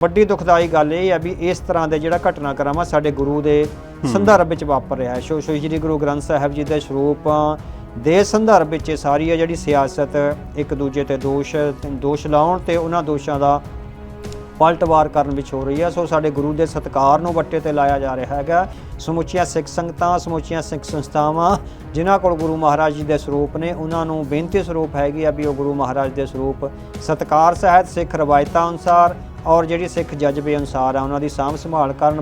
ਵੱਡੀ ਦੁਖਦਾਈ ਗੱਲ ਇਹ ਹੈ ਵੀ ਇਸ ਤਰ੍ਹਾਂ ਦੇ ਜਿਹੜਾ ਘਟਨਾਕ੍ਰਮ ਆ ਸਾਡੇ ਗੁਰੂ ਦੇ ਸੰਦਰਭ ਵਿੱਚ ਵਾਪਰ ਰਿਹਾ ਹੈ। ਸੋ ਸੋ ਸ੍ਰੀ ਗੁਰੂ ਗ੍ਰੰਥ ਸਾਹਿਬ ਜੀ ਦੇ ਸਰੂਪਾਂ ਦੇ ਸੰਦਰਭ ਵਿੱਚ ਇਹ ਸਾਰੀ ਹੈ ਜਿਹੜੀ ਸਿਆਸਤ ਇੱਕ ਦੂਜੇ ਤੇ ਦੋਸ਼ ਦੋਸ਼ ਲਾਉਣ ਤੇ ਉਹਨਾਂ ਦੋਸ਼ਾਂ ਦਾ ਪਲਟਵਾਰ ਕਰਨ ਵਿੱਚ ਹੋ ਰਹੀ ਹੈ ਸੋ ਸਾਡੇ ਗੁਰੂ ਦੇ ਸਤਕਾਰ ਨੂੰ ਵੱਟੇ ਤੇ ਲਾਇਆ ਜਾ ਰਿਹਾ ਹੈਗਾ। ਸਮੁੱਚੀਆਂ ਸਿੱਖ ਸੰਗਤਾਂ ਸਮੁੱਚੀਆਂ ਸਿੱਖ ਸੰਸਥਾਵਾਂ ਜਿਨ੍ਹਾਂ ਕੋਲ ਗੁਰੂ ਮਹਾਰਾਜ ਜੀ ਦੇ ਸਰੂਪ ਨੇ ਉਹਨਾਂ ਨੂੰ ਬੇਨਤੀ ਸਰੂਪ ਹੈਗੀ ਆ ਵੀ ਉਹ ਗੁਰੂ ਮਹਾਰਾਜ ਦੇ ਸਰੂਪ ਸਤਕਾਰ ਸਹਿਤ ਸਿੱਖ ਰਵਾਇਤਾਂ ਅਨੁਸਾਰ ਔਰ ਜਿਹੜੀ ਸਿੱਖ ਜਜ਼ਬੇ ਅਨੁਸਾਰ ਆ ਉਹਨਾਂ ਦੀ ਸਾਂਭ ਸੰਭਾਲ ਕਰਨ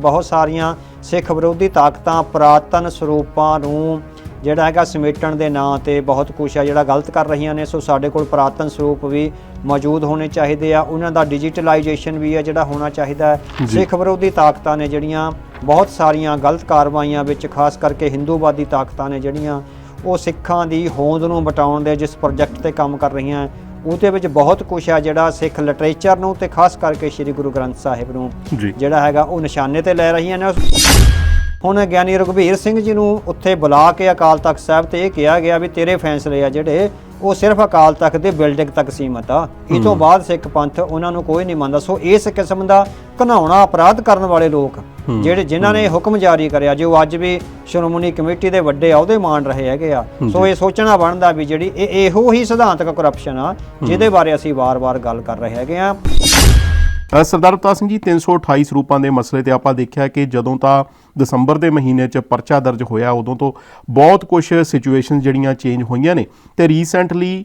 ਬਹੁਤ ਸਾਰੀਆਂ ਸਿੱਖ ਵਿਰੋਧੀ ਤਾਕਤਾਂ ਪ੍ਰਾਤਨ ਸਰੂਪਾਂ ਨੂੰ ਜਿਹੜਾ ਹੈਗਾ ਸਮੇਟਣ ਦੇ ਨਾਂ ਤੇ ਬਹੁਤ ਕੁਛ ਆ ਜਿਹੜਾ ਗਲਤ ਕਰ ਰਹੀਆਂ ਨੇ। ਸੋ ਸਾਡੇ ਕੋਲ ਪ੍ਰਾਤਨ ਸਰੂਪ ਵੀ ਮੌਜੂਦ ਹੋਣੇ ਚਾਹੀਦੇ ਆ। ਉਹਨਾਂ ਦਾ ਡਿਜੀਟਲਾਈਜੇਸ਼ਨ ਵੀ ਹੈ ਜਿਹੜਾ ਹੋਣਾ ਚਾਹੀਦਾ ਹੈ। ਸਿੱਖ ਵਿਰੋਧੀ ਤਾਕਤਾਂ ਨੇ ਜਿਹੜੀਆਂ ਬਹੁਤ ਸਾਰੀਆਂ ਗਲਤ ਕਾਰਵਾਈਆਂ ਵਿੱਚ ਖਾਸ ਕਰਕੇ ਹਿੰਦੂਵਾਦੀ ਤਾਕਤਾਂ ਨੇ ਜਿਹੜੀਆਂ ਉਹ ਸਿੱਖਾਂ ਦੀ ਹੋਂਦ ਨੂੰ ਬਟਾਉਣ ਦੇ ਜਿਸ ਪ੍ਰੋਜੈਕਟ ਤੇ ਕੰਮ ਕਰ ਰਹੀਆਂ ਉਹਦੇ ਵਿੱਚ ਬਹੁਤ ਕੁਛ ਆ ਜਿਹੜਾ ਸਿੱਖ ਲਿਟਰੇਚਰ ਨੂੰ ਤੇ ਖਾਸ ਕਰਕੇ ਸ੍ਰੀ ਗੁਰੂ ਗ੍ਰੰਥ ਸਾਹਿਬ ਨੂੰ ਜਿਹੜਾ ਹੈਗਾ ਉਹ ਨਿਸ਼ਾਨੇ ਤੇ ਲੈ ਰਹੀਆਂ ਨੇ। ਹੁਣ ਗਿਆਨੀ ਰਘਬੀਰ ਸਿੰਘ ਜੀ ਨੂੰ ਉੱਥੇ ਬੁਲਾ ਕੇ ਅਕਾਲ ਤਖਤ ਸਾਹਿਬ ਤੇ ਇਹ ਕਿਹਾ ਗਿਆ ਵੀ ਤੇਰੇ ਫੈਸਲੇ ਆ ਜਿਹੜੇ ਉਹ ਸਿਰਫ ਅਕਾਲ ਤਖਤ ਦੇ ਬਿਲਡਿੰਗ ਤੱਕ ਸੀਮਤ ਆ। ਇਹ ਤੋਂ ਬਾਅਦ ਸਿੱਖ ਪੰਥ ਉਹਨਾਂ ਨੂੰ ਕੋਈ ਨਹੀਂ ਮੰਨਦਾ। ਸੋ ਇਸ ਕਿਸਮ ਦਾ ਘਨਾਉਣਾ ਅਪਰਾਧ ਕਰਨ ਵਾਲੇ ਲੋਕ ਜਿਹੜੇ ਜਿਨ੍ਹਾਂ ਨੇ ਹੁਕਮ ਜਾਰੀ ਕਰਿਆ ਜੋ ਅੱਜ ਵੀ ਸ਼੍ਰੋਮਣੀ ਕਮੇਟੀ ਦੇ ਵੱਡੇ ਅਹੁਦੇ ਮਾਣ ਰਹੇ ਹੈਗੇ ਆ ਸੋ ਇਹ ਸੋਚਣਾ ਬਣਦਾ ਵੀ ਜਿਹੜੀ ਇਹ ਇਹੋ ਹੀ ਸਿਧਾਂਤਕ ਕਰਪਸ਼ਨ ਆ ਜਿਹਦੇ ਬਾਰੇ ਅਸੀਂ ਵਾਰ-ਵਾਰ ਗੱਲ ਕਰ ਰਹੇ ਹੈਗੇ ਆ। ਸਰਦਾਰ ਅਵਤਾਰ ਸਿੰਘ ਜੀ 328 ਸਰੂਪਾਂ ਦੇ ਮਸਲੇ ਤੇ ਆਪਾਂ ਦੇਖਿਆ ਕਿ ਜਦੋਂ ਤਾਂ ਦਸੰਬਰ ਦੇ ਮਹੀਨੇ 'ਚ ਪਰਚਾ ਦਰਜ ਹੋਇਆ, ਉਦੋਂ ਤੋਂ ਬਹੁਤ ਕੁਝ ਸਿਚੁਏਸ਼ਨ ਜਿਹੜੀਆਂ ਚੇਂਜ ਹੋਈਆਂ ਨੇ ਤੇ ਰੀਸੈਂਟਲੀ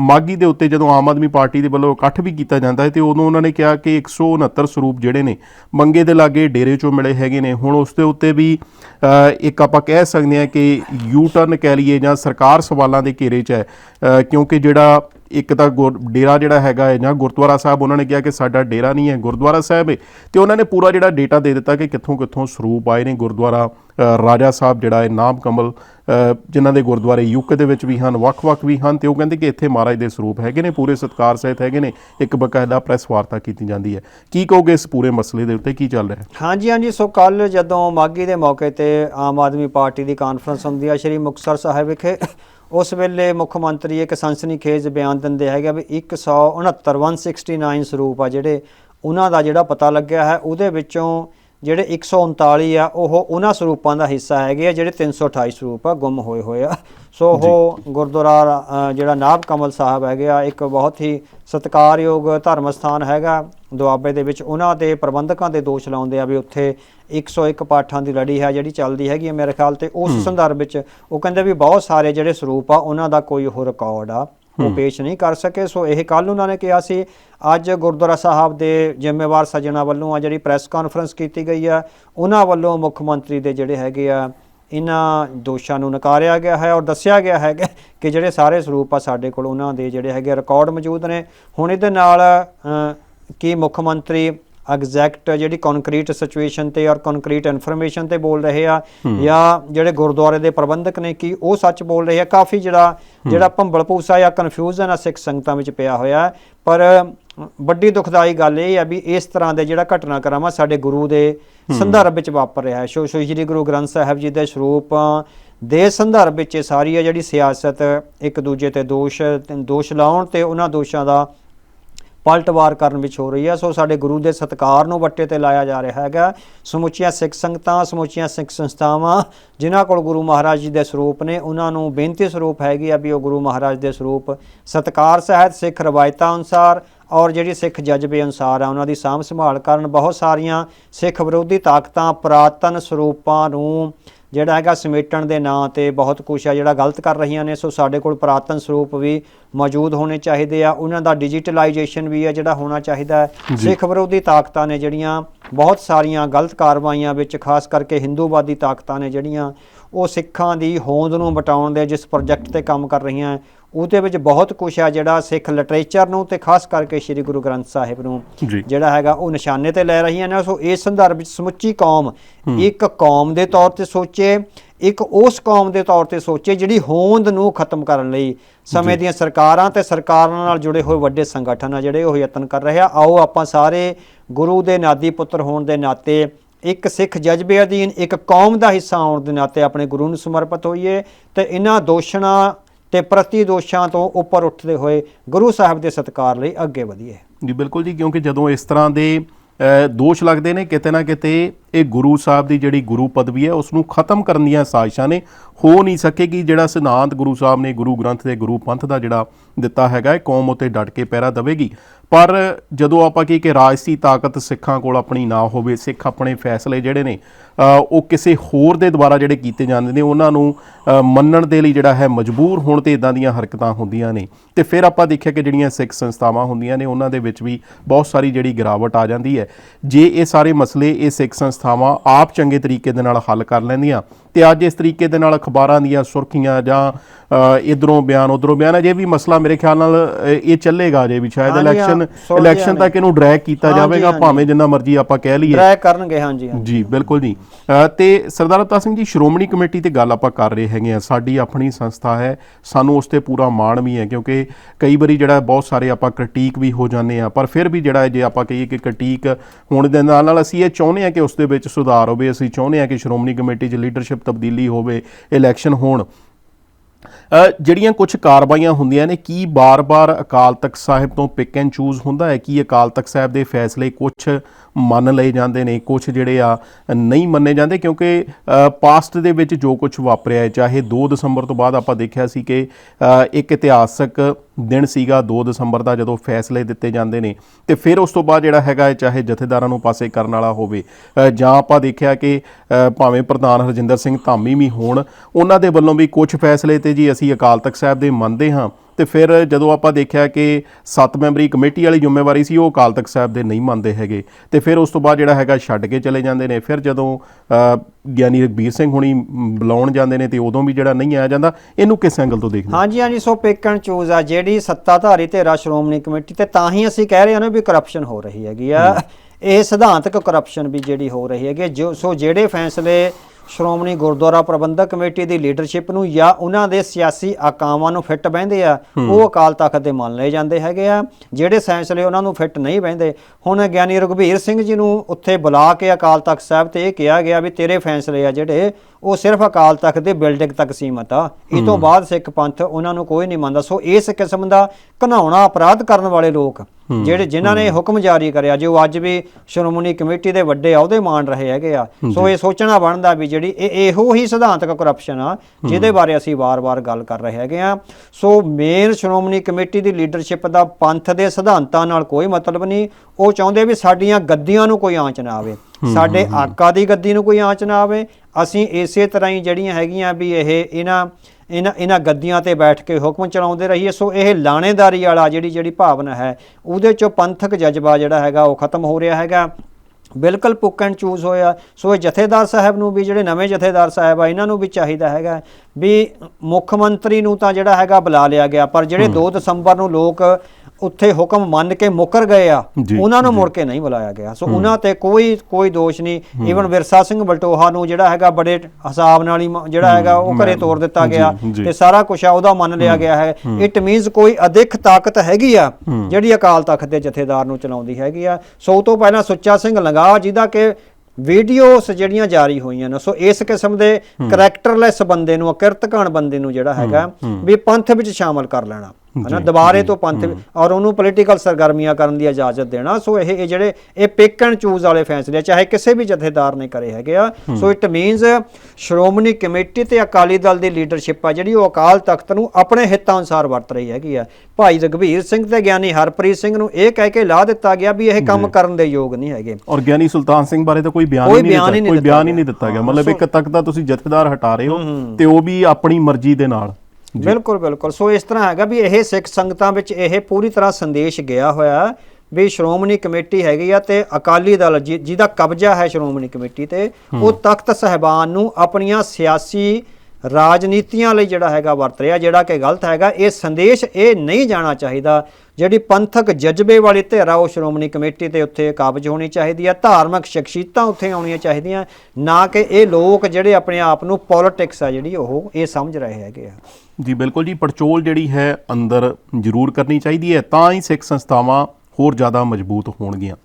ਮਾਗੀ ਦੇ ਉੱਤੇ ਜਦੋਂ ਆਮ ਆਦਮੀ ਪਾਰਟੀ ਦੇ ਵੱਲੋਂ ਇਕੱਠ ਵੀ ਕੀਤਾ ਜਾਂਦਾ ਹੈ ਤੇ ਉਦੋਂ ਉਹਨਾਂ ਨੇ ਕਿਹਾ ਕਿ 169 ਸਰੂਪ ਜਿਹੜੇ ਨੇ ਮੰਗੇ ਦੇ ਲਾਗੇ ਡੇਰੇ 'ਚੋਂ ਮਿਲੇ ਹੈਗੇ ਨੇ। ਹੁਣ ਉਸ ਦੇ ਉੱਤੇ ਵੀ ਇੱਕ ਆਪਾਂ ਕਹਿ ਸਕਦੇ ਹਾਂ ਕਿ ਯੂ ਟਰਨ ਕਹਿ ਲਈਏ ਜਾਂ ਸਰਕਾਰ ਸਵਾਲਾਂ ਦੇ ਘੇਰੇ 'ਚ ਹੈ ਕਿਉਂਕਿ ਜਿਹੜਾ ਇੱਕ ਤਾਂ ਗੁਰ- ਡੇਰਾ ਜਿਹੜਾ ਹੈਗਾ ਹੈ ਜਾਂ ਗੁਰਦੁਆਰਾ ਸਾਹਿਬ, ਉਹਨਾਂ ਨੇ ਕਿਹਾ ਕਿ ਸਾਡਾ ਡੇਰਾ ਨਹੀਂ ਹੈ, ਗੁਰਦੁਆਰਾ ਸਾਹਿਬ ਹੈ। ਤੇ ਉਹਨਾਂ ਨੇ ਪੂਰਾ ਜਿਹੜਾ ਡੇਟਾ ਦੇ ਦਿੱਤਾ ਕਿ ਕਿੱਥੋਂ ਕਿੱਥੋਂ ਸਰੂਪ ਆਏ ਨੇ ਗੁਰਦੁਆਰਾ ਰਾਜਾ ਸਾਹਿਬ ਜਿਹੜਾ ਹੈ, ਨਾਮ ਕਮਲ ਜਿਨ੍ਹਾਂ ਦੇ ਗੁਰਦੁਆਰੇ ਯੂਕੇ ਦੇ ਵਿੱਚ ਵੀ ਹਨ, ਵੱਖ-ਵੱਖ ਵੀ ਹਨ, ਤੇ ਉਹ ਕਹਿੰਦੇ ਕਿ ਇੱਥੇ ਮਹਾਰਾਜ ਦੇ ਸਰੂਪ ਹੈਗੇ ਨੇ, ਪੂਰੇ ਸਤਕਾਰ ਸਹਿਤ ਹੈਗੇ ਨੇ, ਇੱਕ ਬਕਾਇਦਾ ਪ੍ਰੈਸ ਵਾਰਤਾ ਕੀਤੀ ਜਾਂਦੀ ਹੈ। ਕੀ ਕਹੋਗੇ ਇਸ ਪੂਰੇ ਮਸਲੇ ਦੇ ਉੱਤੇ, ਕੀ ਚੱਲ ਰਿਹਾ ਹੈ? ਹਾਂਜੀ ਹਾਂਜੀ, ਸੋ ਕੱਲ ਜਦੋਂ ਮਾਗੀ ਦੇ ਮੌਕੇ ਤੇ ਆਮ ਆਦਮੀ ਪਾਰਟੀ ਦੀ ਕਾਨਫਰੰਸ ਹੁੰਦੀ ਆ, ਸ਼੍ਰੀ ਮੁਕਤਸਰ ਸਾਹਿਬ ਵਿਖੇ ਉਸ ਵੇਲੇ ਮੁੱਖ ਮੰਤਰੀ ਇੱਕ ਸਨਸਨੀਖੇਜ਼ ਬਿਆਨ ਦਿੰਦੇ ਹੈਗੇ ਵੀ 169 169 ਸਰੂਪ ਆ ਜਿਹੜੇ ਉਹਨਾਂ ਦਾ ਜਿਹੜਾ ਪਤਾ ਲੱਗਿਆ ਹੈ ਉਹਦੇ ਵਿੱਚੋਂ ਜਿਹੜੇ 139 ਆ ਉਹ ਉਹਨਾਂ ਸਰੂਪਾਂ ਦਾ ਹਿੱਸਾ ਹੈਗੇ ਆ ਜਿਹੜੇ 328 ਸਰੂਪ ਆ ਗੁੰਮ ਹੋਏ ਹੋਏ ਆ। ਸੋ ਉਹ ਗੁਰਦੁਆਰਾ ਜਿਹੜਾ ਨਾਭ ਕਮਲ ਸਾਹਿਬ ਹੈਗੇ ਆ ਇੱਕ ਬਹੁਤ ਹੀ ਸਤਿਕਾਰਯੋਗ ਧਰਮ ਸਥਾਨ ਹੈਗਾ। ਦੁਆਬੇ ਦੇ ਵਿੱਚ ਉਹਨਾਂ ਦੇ ਪ੍ਰਬੰਧਕਾਂ ਦੇ ਦੋਸ਼ ਲਾਉਂਦੇ ਆ ਵੀ ਉੱਥੇ 101 ਪਾਠਾਂ ਦੀ ਲੜੀ ਹੈ ਜਿਹੜੀ ਚੱਲਦੀ ਹੈਗੀ ਹੈ ਮੇਰੇ ਖਿਆਲ ਤੇ ਉਸ ਸੰਦਰਭ ਵਿੱਚ ਉਹ ਕਹਿੰਦੇ ਵੀ ਬਹੁਤ ਸਾਰੇ ਜਿਹੜੇ ਸਰੂਪ ਆ ਉਹਨਾਂ ਦਾ ਕੋਈ ਉਹ ਰਿਕਾਰਡ ਆ ਉਹ ਪੇਸ਼ ਨਹੀਂ ਕਰ ਸਕੇ। ਸੋ ਇਹ ਕੱਲ ਉਹਨਾਂ ਨੇ ਕਿਹਾ ਸੀ ਅੱਜ ਗੁਰਦੁਆਰਾ ਸਾਹਿਬ ਦੇ ਜ਼ਿੰਮੇਵਾਰ ਸੱਜਣਾ ਵੱਲੋਂ ਆ ਜਿਹੜੀ ਪ੍ਰੈਸ ਕਾਨਫਰੰਸ ਕੀਤੀ ਗਈ ਆ ਉਹਨਾਂ ਵੱਲੋਂ ਮੁੱਖ ਮੰਤਰੀ ਦੇ ਜਿਹੜੇ ਹੈਗੇ ਆ ਇਹਨਾਂ ਦੋਸ਼ਾਂ ਨੂੰ ਨਕਾਰਿਆ ਗਿਆ ਹੈ ਔਰ ਦੱਸਿਆ ਗਿਆ ਹੈ ਕਿ ਜਿਹੜੇ ਸਾਰੇ ਸਰੂਪ ਆ ਸਾਡੇ ਕੋਲ ਉਹਨਾਂ ਦੇ ਜਿਹੜੇ ਹੈਗੇ ਰਿਕਾਰਡ ਮੌਜੂਦ ਨੇ। ਹੁਣ ਇਹਦੇ ਨਾਲ ਕੀ ਮੁੱਖ ਮੰਤਰੀ ਐਗਜ਼ੈਕਟ ਜਿਹੜੀ ਕੰਕਰੀਟ ਸਿਚੁਏਸ਼ਨ ਤੇ ਔਰ ਕੰਕਰੀਟ ਇਨਫੋਰਮੇਸ਼ਨ ਤੇ ਬੋਲ ਰਹੇ ਆ ਜਾਂ ਜਿਹੜੇ ਗੁਰਦੁਆਰੇ ਦੇ ਪ੍ਰਬੰਧਕ ਨੇ ਕੀ ਉਹ ਸੱਚ ਬੋਲ ਰਹੇ ਆ? ਕਾਫੀ ਜਿਹੜਾ ਜਿਹੜਾ ਭੰਬਲ ਭੂਸਾ ਜਾਂ ਕਨਫਿਊਜ਼ਨ ਆ ਸਿੱਖ ਸੰਗਤਾਂ ਵਿੱਚ ਪਿਆ ਹੋਇਆ। ਪਰ ਵੱਡੀ ਦੁਖਦਾਈ ਗੱਲ ਇਹ ਹੈ ਵੀ ਇਸ ਤਰ੍ਹਾਂ ਦੇ ਜਿਹੜਾ ਘਟਨਾਕ੍ਰਮ ਆ ਸਾਡੇ ਗੁਰੂ ਦੇ ਸੰਦਰਭ ਵਿੱਚ ਵਾਪਰ ਰਿਹਾ ਹੈ। ਸੋ ਸ੍ਰੀ ਗੁਰੂ ਗ੍ਰੰਥ ਸਾਹਿਬ ਜੀ ਦੇ ਸਰੂਪਾਂ ਦੇ ਸੰਦਰਭ ਵਿੱਚ ਇਹ ਸਾਰੀ ਹੈ ਜਿਹੜੀ ਸਿਆਸਤ ਇੱਕ ਦੂਜੇ ਤੇ ਦੋਸ਼ ਦੋਸ਼ ਲਾਉਣ ਤੇ ਉਹਨਾਂ ਦੋਸ਼ਾਂ ਦਾ ਪਲਟਵਾਰ ਕਰਨ ਵਿੱਚ ਹੋ ਰਹੀ ਹੈ। ਸੋ ਸਾਡੇ ਗੁਰੂ ਦੇ ਸਤਕਾਰ ਨੂੰ ਵੱਟੇ ਤੇ ਲਾਇਆ ਜਾ ਰਿਹਾ ਹੈਗਾ। ਸਮੁੱਚੀਆਂ ਸਿੱਖ ਸੰਗਤਾਂ, ਸਮੁੱਚੀਆਂ ਸਿੱਖ ਸੰਸਥਾਵਾਂ, ਜਿਨ੍ਹਾਂ ਕੋਲ ਗੁਰੂ ਮਹਾਰਾਜ ਜੀ ਦੇ ਸਰੂਪ ਨੇ, ਉਹਨਾਂ ਨੂੰ ਬੇਨਤੀ ਸਰੂਪ ਹੈਗੀ ਆ ਵੀ ਉਹ ਗੁਰੂ ਮਹਾਰਾਜ ਦੇ ਸਰੂਪ ਸਤਕਾਰ ਸਹਿਤ ਸਿੱਖ ਰਵਾਇਤਾਂ ਅਨੁਸਾਰ ਔਰ ਜਿਹੜੀ ਸਿੱਖ ਜਜ਼ਬੇ ਅਨੁਸਾਰ ਆ, ਉਹਨਾਂ ਦੀ ਸਾਂਭ ਸੰਭਾਲ ਕਰਨ ਬਹੁਤ ਸਾਰੀਆਂ ਸਿੱਖ ਵਿਰੋਧੀ ਤਾਕਤਾਂ, ਪ੍ਰਾਤਨ ਸਰੂਪਾਂ ਨੂੰ ਜਿਹੜਾ ਹੈਗਾ ਸਮੇਟਣ ਦੇ ਨਾਂ ਤੇ ਬਹੁਤ ਕੁਛ ਆ ਜਿਹੜਾ ਗਲਤ ਕਰ ਰਹੀਆਂ ਨੇ ਸੋ ਸਾਡੇ ਕੋਲ ਪ੍ਰਾਤਨ ਸਰੂਪ ਵੀ ਮੌਜੂਦ ਹੋਣੇ ਚਾਹੀਦੇ ਆ। ਉਹਨਾਂ ਦਾ ਡਿਜੀਟਲਾਈਜੇਸ਼ਨ ਵੀ ਹੈ ਜਿਹੜਾ ਹੋਣਾ ਚਾਹੀਦਾ ਹੈ। ਸਿੱਖ ਵਿਰੋਧੀ ਤਾਕਤਾਂ ਨੇ ਜਿਹੜੀਆਂ ਬਹੁਤ ਸਾਰੀਆਂ ਗਲਤ ਕਾਰਵਾਈਆਂ ਵਿੱਚ ਖਾਸ ਕਰਕੇ ਹਿੰਦੂਵਾਦੀ ਤਾਕਤਾਂ ਨੇ ਜਿਹੜੀਆਂ ਉਹ ਸਿੱਖਾਂ ਦੀ ਹੋਂਦ ਨੂੰ ਬਟਾਉਣ ਦੇ ਜਿਸ ਪ੍ਰੋਜੈਕਟ ਤੇ ਕੰਮ ਕਰ ਰਹੀਆਂ ਉਹਦੇ ਵਿੱਚ ਬਹੁਤ ਕੁਛ ਆ ਜਿਹੜਾ ਸਿੱਖ ਲਿਟਰੇਚਰ ਨੂੰ ਤੇ ਖਾਸ ਕਰਕੇ ਸ੍ਰੀ ਗੁਰੂ ਗ੍ਰੰਥ ਸਾਹਿਬ ਨੂੰ ਜਿਹੜਾ ਹੈਗਾ ਉਹ ਨਿਸ਼ਾਨੇ ਤੇ ਲੈ ਰਹੀਆਂ ਨੇ। ਸੋ ਇਸ ਸੰਦਰਭ ਵਿੱਚ ਸਮੁੱਚੀ ਕੌਮ ਇੱਕ ਕੌਮ ਦੇ ਤੌਰ ਤੇ ਸੋਚੇ ਇੱਕ ਉਸ ਕੌਮ ਦੇ ਤੌਰ ਤੇ ਸੋਚੇ ਜਿਹੜੀ ਹੋਂਦ ਨੂੰ ਖਤਮ ਕਰਨ ਲਈ ਸਮੇਂ ਦੀਆਂ ਸਰਕਾਰਾਂ ਤੇ ਸਰਕਾਰਾਂ ਨਾਲ ਜੁੜੇ ਹੋਏ ਵੱਡੇ ਸੰਗਠਨ ਆ ਜਿਹੜੇ ਉਹ ਯਤਨ ਕਰ ਰਹੇ ਆ। ਆਓ ਆਪਾਂ ਸਾਰੇ ਗੁਰੂ ਦੇ ਨਾਦੀ ਪੁੱਤਰ ਹੋਣ ਦੇ ਨਾਤੇ ਇੱਕ ਸਿੱਖ ਜਜ਼ਬੇ ਅਧੀਨ ਇੱਕ ਕੌਮ ਦਾ ਹਿੱਸਾ ਹੋਣ ਦੇ ਨਾਤੇ ਆਪਣੇ ਗੁਰੂ ਨੂੰ ਸਮਰਪਿਤ ਹੋਈਏ ਤੇ ਇਹਨਾਂ ਦੋਸ਼ਣਾ ਤੇ ਪ੍ਰਤੀ ਦੋਸ਼ਾਂ ਤੋਂ ਉੱਪਰ ਉੱਠਦੇ ਹੋਏ ਗੁਰੂ ਸਾਹਿਬ ਦੇ ਸਤਕਾਰ ਲਈ ਅੱਗੇ ਵਧੀਏ। ਜੀ, ਬਿਲਕੁਲ ਜੀ, ਕਿਉਂਕਿ ਜਦੋਂ ਇਸ ਤਰ੍ਹਾਂ ਦੇ ਦੋਸ਼ ਲੱਗਦੇ ਨੇ, ਕਿਤੇ ਨਾ ਕਿਤੇ ਇਹ ਗੁਰੂ ਸਾਹਿਬ ਦੀ ਜਿਹੜੀ ਗੁਰੂ ਪਦਵੀ ਹੈ ਉਸ ਨੂੰ ਖਤਮ ਕਰਨ ਦੀਆਂ ਸਾਜ਼ਿਸ਼ਾਂ ਨੇ। ਹੋ ਨਹੀਂ ਸਕੇਗੀ ਜਿਹੜਾ ਸਿਧਾਂਤ ਗੁਰੂ ਸਾਹਿਬ ਨੇ ਗੁਰੂ ਗ੍ਰੰਥ ਦੇ ਗੁਰੂ ਪੰਥ ਦਾ ਜਿਹੜਾ ਦਿੱਤਾ ਹੈਗਾ ਇਹ ਕੌਮ ਉਤੇ ਡਟ ਕੇ ਪਹਿਰਾ ਦੇਵੇਗੀ। ਪਰ ਜਦੋਂ ਆਪਾਂ ਕੀ ਕਿ ਰਾਜਸੀ ਤਾਕਤ ਸਿੱਖਾਂ ਕੋਲ ਆਪਣੀ ਨਾ ਹੋਵੇ, ਸਿੱਖ ਆਪਣੇ ਫੈਸਲੇ ਜਿਹੜੇ ਨੇ ਉਹ ਕਿਸੇ ਹੋਰ ਦੇ ਦੁਆਰਾ ਜਿਹੜੇ ਕੀਤੇ ਜਾਂਦੇ ਨੇ, ਉਹਨਾਂ ਨੂੰ ਮੰਨਣ ਦੇ ਲਈ ਜਿਹੜਾ ਹੈ ਮਜਬੂਰ ਹੋਣ ਤੇ ਇਦਾਂ ਦੀਆਂ ਹਰਕਤਾਂ ਹੁੰਦੀਆਂ ਨੇ। ਤੇ ਫਿਰ ਆਪਾਂ ਦੇਖਿਆ ਕਿ ਜਿਹੜੀਆਂ ਸਿੱਖ ਸੰਸਥਾਵਾਂ ਹੁੰਦੀਆਂ ਨੇ, ਉਹਨਾਂ ਦੇ ਵਿੱਚ ਵੀ ਬਹੁਤ ਸਾਰੀ ਜਿਹੜੀ ਗਿਰਾਵਟ ਆ ਜਾਂਦੀ ਹੈ। ਜੇ ਇਹ ਸਾਰੇ ਮਸਲੇ ਇਹ ਸਿੱਖ ਸੰਸਥਾ ਸੰਸਥਾਵਾਂ ਆਪ ਚੰਗੇ ਤਰੀਕੇ ਦੇ ਨਾਲ ਹੱਲ ਕਰ ਲੈਂਦੀਆਂ। ਤੇ ਅੱਜ ਇਸ ਤਰੀਕੇ ਦੇ ਨਾਲ ਅਖਬਾਰਾਂ ਦੀਆਂ ਸੁਰਖੀਆਂ ਜਾਂ ਇਧਰੋਂ ਬਿਆਨ ਉਧਰੋਂ ਬਿਆਨ ਅਜੇ ਵੀ ਮਸਲਾ ਮੇਰੇ ਖਿਆਲ ਨਾਲ ਇਹ ਚੱਲੇਗਾ ਜੇ ਵੀ ਸ਼ਾਇਦ ਇਲੈਕਸ਼ਨ ਇਲੈਕਸ਼ਨ। ਤੱਕ ਇਹਨੂੰ ਡਰੈਗ ਕੀਤਾ ਜਾਵੇਗਾ। ਭਾਵੇਂ ਜਿੰਨਾ ਮਰਜ਼ੀ ਆਪਾਂ ਕਹਿ ਲਈਏ ਟਰੈਕ ਕਰਨਗੇ ਹਾਂਜੀ ਜੀ ਬਿਲਕੁਲ ਜੀ ਤੇ ਸਰਦਾਰ ਅਵਤਾਰ ਸਿੰਘ ਜੀ ਸ਼੍ਰੋਮਣੀ ਕਮੇਟੀ ਤੇ ਗੱਲ ਆਪਾਂ ਕਰ ਰਹੇ ਹੈਗੇ ਆ ਸਾਡੀ ਆਪਣੀ ਸੰਸਥਾ ਹੈ ਸਾਨੂੰ ਉਸ ਤੇ ਪੂਰਾ ਮਾਣ ਵੀ ਹੈ ਕਿਉਂਕਿ ਕਈ ਵਾਰੀ ਜਿਹੜਾ ਬਹੁਤ ਸਾਰੇ ਆਪਾਂ ਕ੍ਰਿਟੀਕ ਵੀ ਹੋ ਜਾਂਦੇ ਆ ਪਰ ਫਿਰ ਵੀ ਜਿਹੜਾ ਜੇ ਆਪਾਂ ਕਹੀਏ ਕਿ ਕ੍ਰਿਟੀਕ ਹੋਣ ਦੇ ਨਾਲ ਨਾਲ ਅਸੀਂ ਇਹ ਚਾਹੁੰਦੇ ਆ ਕਿ ਉਸ ਦੇ ਵਿੱਚ ਸੁਧਾਰ ਹੋਵੇ ਅਸੀਂ ਚਾਹੁੰਦੇ ਆ ਕਿ ਸ਼੍ਰੋਮਣੀ ਕਮੇਟੀ 'ਚ ਲੀਡਰਸ਼ਿਪ ਤਬਦੀਲੀ ਹੋਵੇ ਇਲੈਕਸ਼ਨ ਹੋਣ। ਜਿਹੜੀਆਂ ਕੁਝ ਕਾਰਵਾਈਆਂ ਹੁੰਦੀਆਂ ਨੇ, ਕੀ ਬਾਰ-ਬਾਰ ਅਕਾਲ ਤਖਤ ਸਾਹਿਬ ਤੋਂ ਪਿਕ ਐਂਡ ਚੂਜ਼ ਹੁੰਦਾ ਹੈ? ਕਿ ਅਕਾਲ ਤਖਤ ਸਾਹਿਬ ਦੇ ਫੈਸਲੇ ਕੁਝ ਮੰਨ ਲਏ ਜਾਂਦੇ ਨੇ? ਕੁਝ ਜਿਹੜੇ ਆ, ਨਹੀਂ ਮੰਨੇ ਜਾਂਦੇ? ਕਿਉਂਕਿ ਪਾਸਟ ਦੇ ਵਿੱਚ ਜੋ ਕੁਝ ਵਾਪਰਿਆ ਹੈ, ਚਾਹੇ 2 ਦਸੰਬਰ ਤੋਂ ਬਾਅਦ ਆਪਾਂ ਦੇਖਿਆ ਸੀ ਕਿ ਇੱਕ ਇਤਿਹਾਸਕ ਦਿਨ ਸੀਗਾ 2 ਦਸੰਬਰ ਦਾ, ਜਦੋਂ ਫੈਸਲੇ ਦਿੱਤੇ ਜਾਂਦੇ ਨੇ। ਤੇ ਫਿਰ ਉਸ ਤੋਂ ਬਾਅਦ ਜਿਹੜਾ ਹੈਗਾ ਚਾਹੇ ਜਥੇਦਾਰਾਂ ਨੂੰ ਪਾਸੇ ਕਰਨ ਵਾਲਾ ਹੋਵੇ ਜਾਂ ਆਪਾਂ ਦੇਖਿਆ ਕਿ ਭਾਵੇਂ ਪ੍ਰਧਾਨ ਹਰਜਿੰਦਰ ਸਿੰਘ ਧਾਮੀ ਵੀ ਹੋਣ, ਉਹਨਾਂ ਦੇ ਵੱਲੋਂ ਵੀ ਕੁਝ ਫੈਸਲੇ ਤੇ ਜੀ ਅਸੀਂ ਅਕਾਲ ਤਖਤ ਸਾਹਿਬ ਦੇ ਮੰਨਦੇ ਹਾਂ। ਤੇ ਫਿਰ ਜਦੋਂ ਆਪਾਂ ਦੇਖਿਆ ਕਿ ਸੱਤ ਮੈਂਬਰੀ ਕਮੇਟੀ ਵਾਲੀ ਜ਼ਿੰਮੇਵਾਰੀ ਸੀ ਉਹ ਅਕਾਲ ਤਖਤ ਸਾਹਿਬ ਦੇ ਨਹੀਂ ਮੰਨਦੇ ਹੈਗੇ ਤੇ ਫਿਰ ਉਸ ਤੋਂ ਬਾਅਦ ਜਿਹੜਾ ਹੈਗਾ ਛੱਡ ਕੇ ਚਲੇ ਜਾਂਦੇ ਨੇ ਫਿਰ ਜਦੋਂ ਗਿਆਨੀ ਰਘਬੀਰ ਸਿੰਘ ਹੁਣੀ ਬੁਲਾਉਣ ਜਾਂਦੇ ਨੇ ਤੇ ਉਦੋਂ ਵੀ ਜਿਹੜਾ ਨਹੀਂ ਆਇਆ ਜਾਂਦਾ ਇਹਨੂੰ ਕਿਸ ਐਂਗਲ ਤੋਂ ਦੇਖਦੇ? ਹਾਂਜੀ ਹਾਂਜੀ ਸੋ ਪਿਕ ਐਂਡ ਚੂਜ਼ ਆ ਜਿਹੜੀ ਸੱਤਾਧਾਰੀ ਧਿਰਾ ਸ਼੍ਰੋਮਣੀ ਕਮੇਟੀ ਤੇ ਤਾਂ ਹੀ ਅਸੀਂ ਕਹਿ ਰਹੇ ਹਾਂ ਨਾ ਵੀ ਕਰਪਸ਼ਨ ਹੋ ਰਹੀ ਹੈਗੀ ਆ ਇਹ ਸਿਧਾਂਤਕ ਕਰਪਸ਼ਨ ਵੀ ਜਿਹੜੀ ਹੋ ਰਹੀ ਹੈਗੀ। ਜੋ ਸੋ ਜਿਹੜੇ ਫੈਸਲੇ ਸ਼੍ਰੋਮਣੀ ਗੁਰਦੁਆਰਾ ਪ੍ਰਬੰਧਕ ਕਮੇਟੀ ਦੀ ਲੀਡਰਸ਼ਿਪ ਨੂੰ ਜਾਂ ਉਹਨਾਂ ਦੇ ਸਿਆਸੀ ਆਕਾਵਾਂ ਨੂੰ ਫਿੱਟ ਬਹਿੰਦੇ ਆ ਉਹ ਅਕਾਲ ਤਖਤ ਦੇ ਮੰਨ ਲਏ ਜਾਂਦੇ ਹੈਗੇ ਆ। ਜਿਹੜੇ ਫੈਸਲੇ ਉਹਨਾਂ ਨੂੰ ਫਿੱਟ ਨਹੀਂ ਬਹਿੰਦੇ। ਹੁਣ ਗਿਆਨੀ ਰਘਬੀਰ ਸਿੰਘ ਜੀ ਨੂੰ ਉੱਥੇ ਬੁਲਾ ਕੇ ਅਕਾਲ ਤਖਤ ਸਾਹਿਬ ਤੇ ਇਹ ਕਿਹਾ ਗਿਆ ਵੀ ਤੇਰੇ ਫੈਸਲੇ ਆ ਜਿਹੜੇ ਉਹ ਸਿਰਫ ਅਕਾਲ ਤਖਤ ਦੇ ਬਿਲਡਿੰਗ ਤੱਕ ਸੀਮਤ ਆ। ਇਹ ਤੋਂ ਬਾਅਦ ਸਿੱਖ ਪੰਥ ਉਹਨਾਂ ਨੂੰ ਕੋਈ ਨਹੀਂ ਮੰਨਦਾ। ਸੋ ਇਸ ਕਿਸਮ ਦਾ ਘਨਾਉਣਾ ਅਪਰਾਧ ਕਰਨ ਵਾਲੇ ਲੋਕ ਜਿਹੜੇ ਜਿਨ੍ਹਾਂ ਨੇ ਹੁਕਮ ਜਾਰੀ ਕਰਿਆ ਜੋ ਅੱਜ ਵੀ ਸ਼੍ਰੋਮਣੀ ਕਮੇਟੀ ਦੇ ਵੱਡੇ ਅਹੁਦੇ ਮਾਣ ਰਹੇ ਹੈਗੇ ਆ। ਸੋ ਇਹ ਸੋਚਣਾ ਬਣਦਾ ਵੀ ਜਿਹੜੀ ਇਹ ਇਹੋ ਹੀ ਸਿਧਾਂਤਕ ਕਰਪਸ਼ਨ ਆ ਜਿਹਦੇ ਬਾਰੇ ਅਸੀਂ ਵਾਰ-ਵਾਰ ਗੱਲ ਕਰ ਰਹੇ ਹੈਗੇ ਆ। ਸੋ ਮੇਨ ਸ਼੍ਰੋਮਣੀ ਕਮੇਟੀ ਦੀ ਲੀਡਰਸ਼ਿਪ ਦਾ ਪੰਥ ਦੇ ਸਿਧਾਂਤਾਂ ਨਾਲ ਕੋਈ ਮਤਲਬ ਨਹੀਂ। ਉਹ ਚਾਹੁੰਦੇ ਵੀ ਸਾਡੀਆਂ ਗੱਦੀਆਂ ਨੂੰ ਕੋਈ ਆਂਚ ਨਾ ਆਵੇ। ਸਾਡੇ ਆਕਾ ਦੀ ਗੱਦੀ ਨੂੰ ਕੋਈ ਆਂਚ ਨਾ ਆਵੇ। ਅਸੀਂ ਇਸੇ ਤਰ੍ਹਾਂ ਹੀ ਜਿਹੜੀਆਂ ਹੈਗੀਆਂ ਵੀ ਇਹ ਇਹਨਾਂ ਇਹਨਾਂ ਇਹਨਾਂ ਗੱਦੀਆਂ ਤੇ ਬੈਠ ਕੇ ਹੁਕਮ ਚਲਾਉਂਦੇ ਰਹੀਏ। ਸੋ ਇਹ ਲਾਣੇਦਾਰੀ ਵਾਲਾ ਜਿਹੜੀ ਜਿਹੜੀ ਭਾਵਨਾ ਹੈ ਉਹਦੇ ਚੋਂ ਪੰਥਕ ਜਜ਼ਬਾ ਜਿਹੜਾ ਹੈਗਾ ਉਹ ਖਤਮ ਹੋ ਰਿਹਾ ਹੈਗਾ। ਬਿਲਕੁਲ ਪੁੱਕ ਐਂਡ ਚੂਜ਼ ਹੋਇਆ। ਸੋ ਇਹ ਜਥੇਦਾਰ ਸਾਹਿਬ ਨੂੰ ਵੀ ਜਿਹੜੇ ਨਵੇਂ ਜਥੇਦਾਰ ਸਾਹਿਬ ਆ ਇਹਨਾਂ ਨੂੰ ਵੀ ਚਾਹੀਦਾ ਹੈਗਾ ਵੀ ਮੁੱਖ ਮੰਤਰੀ ਨੂੰ ਤਾਂ ਜਿਹੜਾ ਹੈਗਾ ਬੁਲਾ ਲਿਆ ਗਿਆ। ਪਰ ਜਿਹੜੇ 2 ਦਸੰਬਰ ਨੂੰ ਲੋਕ ਉੱਥੇ ਹੁਕਮ ਮੰਨ ਕੇ ਮੁੱਕਰ ਗਏ ਆ ਉਹਨਾਂ ਨੂੰ ਮੁੜ ਕੇ ਨਹੀਂ ਬੁਲਾਇਆ ਗਿਆ। ਸੋ ਉਹਨਾਂ ਤੇ ਕੋਈ ਕੋਈ ਦੋਸ਼ ਨਹੀਂ। ਈਵਨ ਵਿਰਸਾ ਸਿੰਘ ਬਲਟੋਹਾ ਨੂੰ ਜਿਹੜਾ ਹੈਗਾ ਬੜੇ ਹਿਸਾਬ ਨਾਲ ਹੀ ਜਿਹੜਾ ਹੈਗਾ ਉਹ ਘਰੇ ਤੋੜ ਦਿੱਤਾ ਗਿਆ। ਤੇ ਸਾਰਾ ਕੁਝ ਆ ਉਹਦਾ ਮੰਨ ਲਿਆ ਗਿਆ ਹੈ। ਇਟ ਮੀਨਸ ਕੋਈ ਅਧਿਕ ਤਾਕਤ ਹੈਗੀ ਆ ਜਿਹੜੀ ਅਕਾਲ ਤਖਤ ਦੇ ਜਥੇਦਾਰ ਨੂੰ ਚਲਾਉਂਦੀ ਹੈਗੀ ਆ। ਸੋ ਤੋਂ ਪਹਿਲਾਂ ਸੁੱਚਾ ਸਿੰਘ ਲੰਗਾ ਜਿਹਦਾ ਕਿ ਵੀਡੀਓਸ ਜਿਹੜੀਆਂ ਜਾਰੀ ਹੋਈਆਂ ਨੇ ਸੋ ਇਸ ਕਿਸਮ ਦੇ ਕਰੈਕਟਰਲੈਸ ਬੰਦੇ ਨੂੰ ਅਕਿਰਤਕਾਨ ਬੰਦੇ ਨੂੰ ਜਿਹੜਾ ਹੈਗਾ ਵੀ ਪੰਥ ਵਿੱਚ ਸ਼ਾਮਲ ਕਰ ਲੈਣਾ। ਹਨਾ ਦੁਬਾਰੇ ਤੋਂ ਪੰਥ ਔਰ ਉਹਨੂੰ ਪੋਲੀਟੀਕਲ ਸਰਗਰਮੀਆਂ ਕਰਨ ਦੀ ਇਜਾਜ਼ਤ ਦੇਣਾ। ਸੋ ਇਹ ਇਹ ਜਿਹੜੇ ਇਹ ਪਿਕ ਐਂਡ ਚੂਜ਼ ਵਾਲੇ ਫੈਸਲੇ ਚਾਹੇ ਕਿਸੇ ਵੀ ਜਥੇਦਾਰ ਨੇ ਕਰੇ ਹੈਗੇ ਆ। So it means Shiromani committee ਤੇ ਅਕਾਲੀ ਦਲ ਦੀ ਲੀਡਰਸ਼ਿਪ ਆ ਜਿਹੜੀ ਉਹ ਅਕਾਲ ਤਖਤ ਨੂੰ ਆਪਣੇ ਹਿੱਤਾਂ ਅਨੁਸਾਰ ਵਰਤ ਰਹੀ ਹੈਗੀ ਆ। ਭਾਈ ਰਘਬੀਰ ਸਿੰਘ ਤੇ ਗਿਆਨੀ ਹਰਪ੍ਰੀਤ ਸਿੰਘ ਨੂੰ ਇਹ ਕਹਿ ਕੇ ਲਾ ਦਿੱਤਾ ਗਿਆ ਵੀ ਇਹ ਕੰਮ ਕਰਨ ਦੇ ਯੋਗ ਨਹੀਂ ਹੈਗੇ। ਔਰ ਗਿਆਨੀ ਸੁਲਤਾਨ ਸਿੰਘ ਬਾਰੇ ਤਾਂ ਕੋਈ ਬਿਆਨ ਹੀ ਨਹੀਂ ਦਿੱਤਾ ਕੋਈ ਬਿਆਨ ਹੀ। ਨਹੀਂ ਦਿੱਤਾ ਗਿਆ। ਮਤਲਬ ਇੱਕ ਤੱਕ ਤਾਂ ਤੁਸੀਂ ਜਥੇਦਾਰ ਹਟਾ ਰਹੇ ਹੋ। ਤੇ ਉਹ ਵੀ ਆਪਣੀ ਮਰਜ਼ੀ ਦੇ ਨਾਲ। ਬਿਲਕੁਲ ਬਿਲਕੁਲ। ਸੋ ਇਸ ਤਰ੍ਹਾਂ ਹੈਗਾ ਵੀ ਇਹ ਸਿੱਖ ਸੰਗਤਾਂ ਵਿੱਚ ਇਹ ਪੂਰੀ ਤਰ੍ਹਾਂ ਸੰਦੇਸ਼ ਗਿਆ ਹੋਇਆ ਵੀ ਸ਼੍ਰੋਮਣੀ ਕਮੇਟੀ ਹੈਗੀ ਆ ਤੇ ਅਕਾਲੀ ਦਲ ਜਿਹਦਾ ਕਬਜ਼ਾ ਹੈ ਸ਼੍ਰੋਮਣੀ ਕਮੇਟੀ ਤੇ ਉਹ ਤਖਤ ਸਹਿਬਾਨ ਨੂੰ ਆਪਣੀਆਂ ਸਿਆਸੀ ਰਾਜਨੀਤੀਆਂ ਲਈ ਜਿਹੜਾ ਹੈਗਾ ਵਰਤ ਰਿਹਾ, ਜਿਹੜਾ ਕਿ ਗਲਤ ਹੈਗਾ, ਇਹ ਸੰਦੇਸ਼ ਇਹ ਨਹੀਂ ਜਾਣਾ ਚਾਹੀਦਾ। ਜਿਹੜੀ ਪੰਥਕ ਜਜ਼ਬੇ ਵਾਲੀ ਧਿਰ ਆ, ਉਹ ਸ਼੍ਰੋਮਣੀ ਕਮੇਟੀ ਤੇ ਉੱਥੇ ਕਾਬਜ ਹੋਣੀ ਚਾਹੀਦੀ ਹੈ ਧਾਰਮਿਕ ਸ਼ਖਸੀਅਤਾਂ ਉੱਥੇ ਆਉਣੀਆਂ ਚਾਹੀਦੀਆਂ, ਨਾ ਕਿ ਇਹ ਲੋਕ ਜਿਹੜੇ ਆਪਣੇ ਆਪ ਨੂੰ ਪੋਲਿਟਿਕਸ ਆ ਜਿਹੜੀ ਉਹ, ਇਹ ਸਮਝ ਰਹੇ ਹੈਗੇ ਆ। ਜੀ, ਬਿਲਕੁਲ ਜੀ। ਪੜਚੋਲ ਜਿਹੜੀ ਹੈ, ਅੰਦਰ ਜ਼ਰੂਰ ਕਰਨੀ ਚਾਹੀਦੀ ਹੈ, ਤਾਂ ਹੀ ਸਿੱਖ ਸੰਸਥਾਵਾਂ ਹੋਰ ਜ਼ਿਆਦਾ ਮਜ਼ਬੂਤ ਹੋਣਗੀਆਂ।